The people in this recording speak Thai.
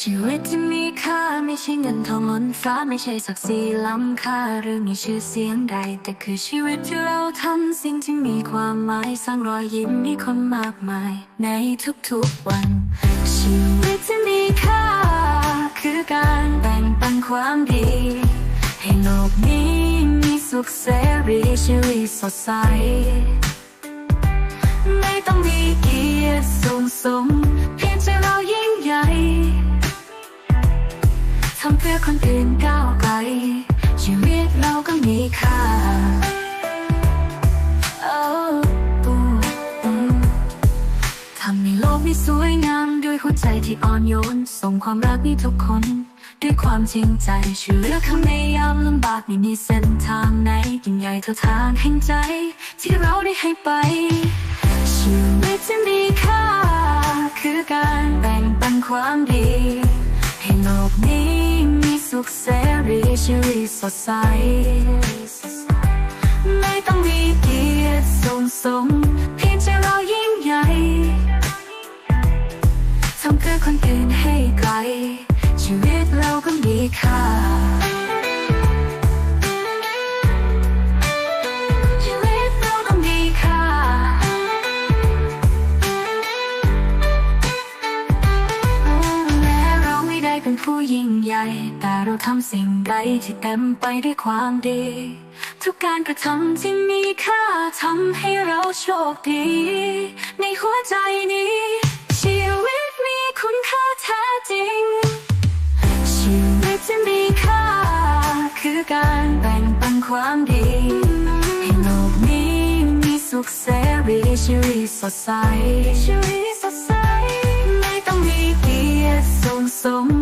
ชีวิตที่มีค่าไม่ใช่เงินทองล้นฟ้าไม่ใช่ศักดิ์ศรีล้ำค่าหรือมีชื่อเสียงใด แต่คือชีวิตที่เราทำสิ่งที่มีความหมายสร้างรอยยิ้มให้คนมากมาย ในทุกๆวัน ชีวิตที่มีค่า คือการแบ่งปันความดี ให้โลกนี้มีสุขเสรีชีวิตสดใสำเพื่อคนอื่นก้าวไกลชีวิตเราก็มีค่า Oh, oh oh ทำให้โลกนี้สวยงามด้วยหัวใจที่อ่อนโยน ส่งความรักให้ทุกคน ด้วยความจริงใจช่วยเหลือคำในยามลำบากไม่มีเส้นทางไหนยิ่งใหญ่เท่าทางแห่งใจ ที่เราได้ให้ไปชีวิตที่มีค่าคือการแบ่งปันความดี มีสุขเสรีชีวิตสดใส ผู้ยิ่งใหญ่ แต่เราทำสิ่งใดที่เต็มไปด้วยความดี ทุกการกระทำที่มีค่าทำให้เราโชคดี ในหัวใจนี้ ชีวิตมีคุณค่าแท้จริง ชีวิตที่มีค่า คือการแบ่งปันความดีให้โลกนี้มีสุขเสรีชีวิตสดใสชีวิตสดใสไม่ต้องมีเกียรติสูงส่ง